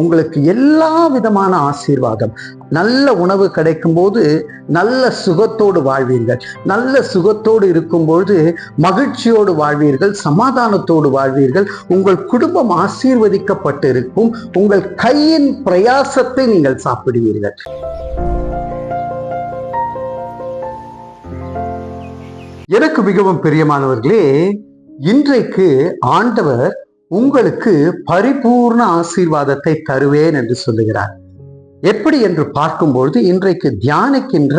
உங்களுக்கு எல்லா விதமான ஆசீர்வாதம். நல்ல உணவு கிடைக்கும் போது நல்ல சுகத்தோடு வாழ்வீர்கள். நல்ல சுகத்தோடு இருக்கும்பொழுது மகிழ்ச்சியோடு வாழ்வீர்கள் சமாதானத்தோடு வாழ்வீர்கள். உங்கள் குடும்பம் ஆசீர்வதிக்கப்பட்டு இருக்கும் உங்கள் கையின் பிரயாசத்தை நீங்கள் சாப்பிடுவீர்கள். எனக்கு மிகவும் பிரியமானவர்களே இன்றைக்கு ஆண்டவர் உங்களுக்கு பரிபூர்ண ஆசீர்வாதத்தை தருவேன் என்று சொல்லுகிறார். எப்படி என்று பார்க்கும்பொழுது இன்றைக்கு தியானிக்கின்ற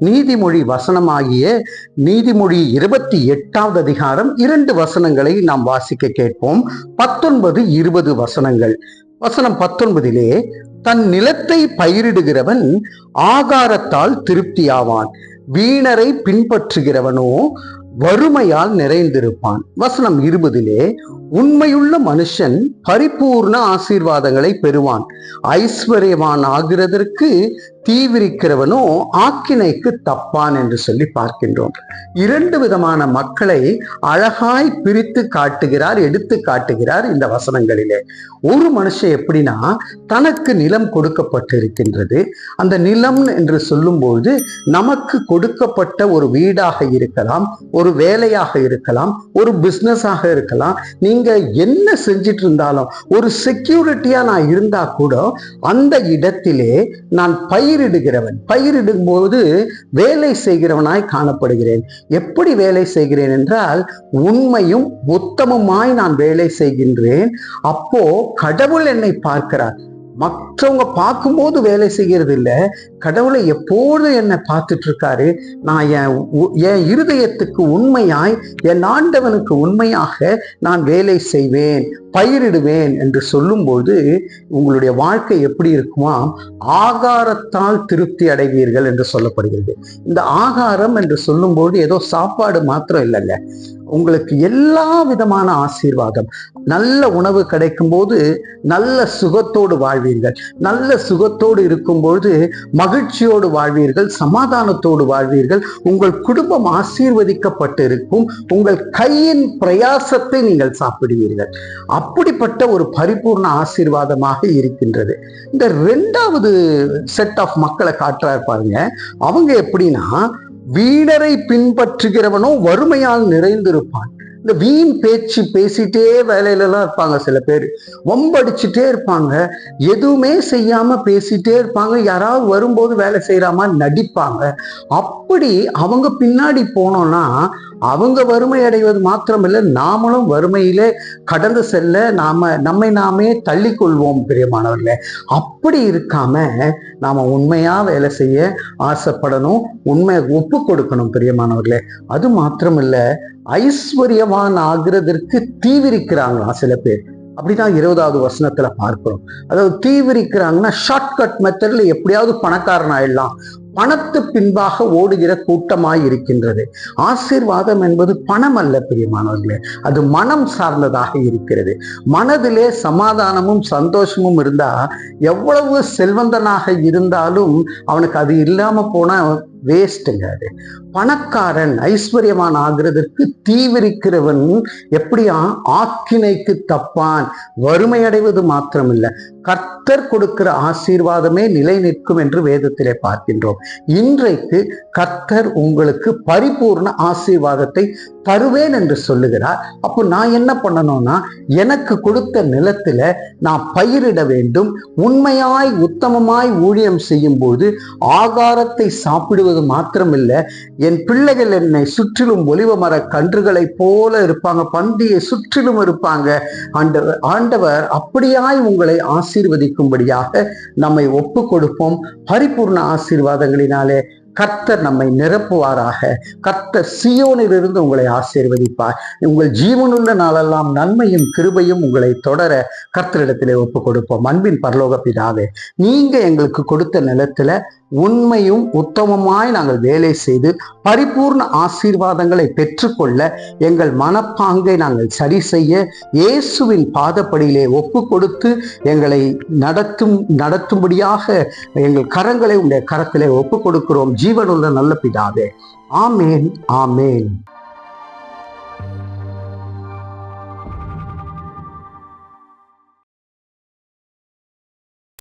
நீதிமொழி வசனமாகிய நீதிமொழி இருபத்தி எட்டாவது அதிகாரம் இரண்டு வசனங்களை நாம் வாசிக்க கேட்போம். பத்தொன்பது இருபது வசனங்கள். வசனம் பத்தொன்பதிலே தன் நிலத்தை பயிரிடுகிறவன் ஆகாரத்தால் திருப்தியாவான். வீணரை பின்பற்றுகிறவனோ வறுமையால் நிறைந்திருப்பான். வசனம் இருபதிலே உண்மையுள்ள மனுஷன் பரிபூர்ண ஆசீர்வாதங்களை பெறுவான். ஐஸ்வர்யவான் ஆகிறதற்கு தீவிரிக்கிறவனோ ஆக்கினைக்கு தப்பான் என்று சொல்லி பார்க்கின்றோம். இரண்டு விதமான மக்களை அழகாய் பிரித்து காட்டுகிறார் எடுத்து காட்டுகிறார் இந்த வசனங்களிலே. ஒரு மனுஷன் எப்படின்னா தனக்கு நிலம் கொடுக்கப்பட்டிருக்கின்றது. அந்த நிலம் என்று சொல்லும்போது நமக்கு கொடுக்கப்பட்ட ஒரு வீடாக இருக்கலாம் ஒரு வேலையாக இருக்கலாம் ஒரு பிஸ்னஸாக இருக்கலாம். நீங்க என்ன செஞ்சிட்டு இருந்தாலும் ஒரு செக்யூரிட்டியா நான் இருந்தா கூட அந்த இடத்திலே நான் பயிரிடுகிறவன். பயிரிடும் போது வேலை செய்கிறவனாய் காணப்படுகிறேன். எப்படி வேலை செய்கிறேன் என்றால் உண்மையும் உத்தமமாய் நான் வேலை செய்கின்றேன். அப்போ கடவுள் என்னை பார்க்கிறார். மற்றவங்க பார்க்கும்போது வேலை செய்கிறது இல்லை கடவுளை எப்போதும் என்னை பார்த்துட்டு இருக்காரு நான் என் உ- என் இருதயத்துக்கு உண்மையாய் என் ஆண்டவனுக்கு உண்மையாக நான் வேலை செய்வேன் பயிரிடுவேன் என்று சொல்லும்போது உங்களுடைய வாழ்க்கை எப்படி இருக்குமா? ஆகாரத்தால் திருப்தி அடைவீர்கள் என்று சொல்லப்படுகிறது. இந்த ஆகாரம் என்று சொல்லும்போது ஏதோ சாப்பாடு மாத்திரம் இல்லைங்க உங்களுக்கு எல்லா விதமான ஆசீர்வாதம். நல்ல உணவு கிடைக்கும் போது நல்ல சுகத்தோடு வாழ்வீர்கள். நல்ல சுகத்தோடு இருக்கும்பொழுது மகிழ்ச்சியோடு வாழ்வீர்கள். சமாதானத்தோடு வாழ்வீர்கள். உங்கள் குடும்பம் ஆசீர்வதிக்கப்பட்டு இருக்கும் உங்கள் கையின் பிரயாசத்தை நீங்கள் சாப்பிடுவீர்கள். அப்படிப்பட்ட ஒரு பரிபூர்ண ஆசீர்வாதமாக இருக்கின்றது. இந்த ரெண்டாவது செட் ஆஃப் மக்களை காட்டுறாரு பாருங்க. அவங்க எப்படின்னா வீணரை பின்பற்றுகிறவனோ வறுமையால் நிறைந்திருப்பான். இந்த வீண் பேச்சு பேசிட்டே வேலையில எல்லாம் இருப்பாங்க சில பேர். வம்படிச்சுட்டே இருப்பாங்க. எதுவுமே செய்யாம பேசிட்டே இருப்பாங்க. யாராவது வரும்போது வேலை செய்யறாம நடிப்பாங்க. அப்படி அவங்க பின்னாடி போனோம்னா அவங்க வறுமை அடைவது மாத்திரமில்லை நாமளும் வறுமையிலே கடந்து செல்ல நாம நம்மை நாமே தள்ளிக்கொள்வோம் பிரியமானவர்களே. அப்படி இருக்காம நாம உண்மையா வேலை செய்ய ஆசைப்படணும் உண்மையை ஒப்பு கொடுக்கணும் பிரியமானவர்களே. அது மாத்திரமில்ல ஐஸ்வர்யவான் ஆகிறதற்கு தீவிரிக்கிறாங்களாம் சில பேர். அப்படிதான் இருபதாவது வசனத்துல பார்க்கிறோம். அதாவது தீவிரிக்கிறாங்கன்னா ஷார்ட்கட் மெத்தட்ல எப்படியாவது பணக்காரன் ஆயிடலாம். பணத்து பின்பாக ஓடுகிற கூட்டமாய் இருக்கின்றது ஆசீர்வாதம் என்பது பணம் அல்ல பிரியமானவர்களே. அது மனம் சார்ந்ததாக இருக்கிறது. மனதிலே சமாதானமும் சந்தோஷமும் இருந்தா எவ்வளவு செல்வந்தனாக இருந்தாலும் அவனுக்கு அது இல்லாம போனா வேஸ்ட்டுங்க அது. பணக்காரன் ஐஸ்வர்யவான் ஆகிறதற்கு தீவிரிக்கிறவன் எப்படியா? ஆக்கினைக்கு தப்பான். வறுமை அடைவது மாத்திரமில்லை. கர்த்தர் கொடுக்கிற ஆசீர்வாதமே நிலை நிற்கும் என்று வேதத்திலே பார்க்கின்றோம். இன்றைக்கு கர்த்தர் உங்களுக்கு பரிபூர்ண ஆசீர்வாதத்தை தருவேன் என்று சொல்லுகிறார். அப்போ நான் என்ன பண்ணணும்னா எனக்கு கொடுத்த நிலத்துல நான் பயிரிட வேண்டும். உண்மையாய் உத்தமமாய் ஊழியம் செய்யும் போது ஆகாரத்தை சாப்பிடுவது மாத்திரமில்ல. என் பிள்ளைகள் என்னை சுற்றிலும் ஒளிவ மர கன்றுகளைப் போல இருப்பாங்க. பந்தியை சுற்றிலும் இருப்பாங்க. ஆண்டவர் ஆண்டவர் அப்படியாய் உங்களை ஆசீர்வதிக்கும்படியாக நம்மை ஒப்பு கொடுப்போம் பரிபூர்ண ஆசீர்வாதங்களினாலே கர்த்தர் நம்மை நிரப்புவாராக. கர்த்தர் சியோனில் இருந்து உங்களை ஆசீர்வதிப்பார். உங்கள் ஜீவனுள்ள நாளெல்லாம் நன்மையும் கிருபையும் உங்களை தொடர கர்த்தரிடத்திலே ஒப்பு கொடுப்போம் அன்பின் பரலோக பிதாவே நீங்க எங்களுக்கு கொடுத்த நிலத்துல உண்மையும் உத்தமமாய் நாங்கள் வேலை செய்து பரிபூர்ண ஆசீர்வாதங்களை பெற்றுக்கொள்ள எங்கள் மனப்பாங்கை நாங்கள் சரி செய்ய இயேசுவின் பாதப்படியிலே ஒப்பு கொடுத்து எங்களை நடத்தும் நடத்தும்படியாக எங்கள் கரங்களை உடைய கரத்திலே ஒப்பு கொடுக்கிறோம் ஜீவனுள்ள நல்ல பிதாவே. ஆமேன் ஆமேன்.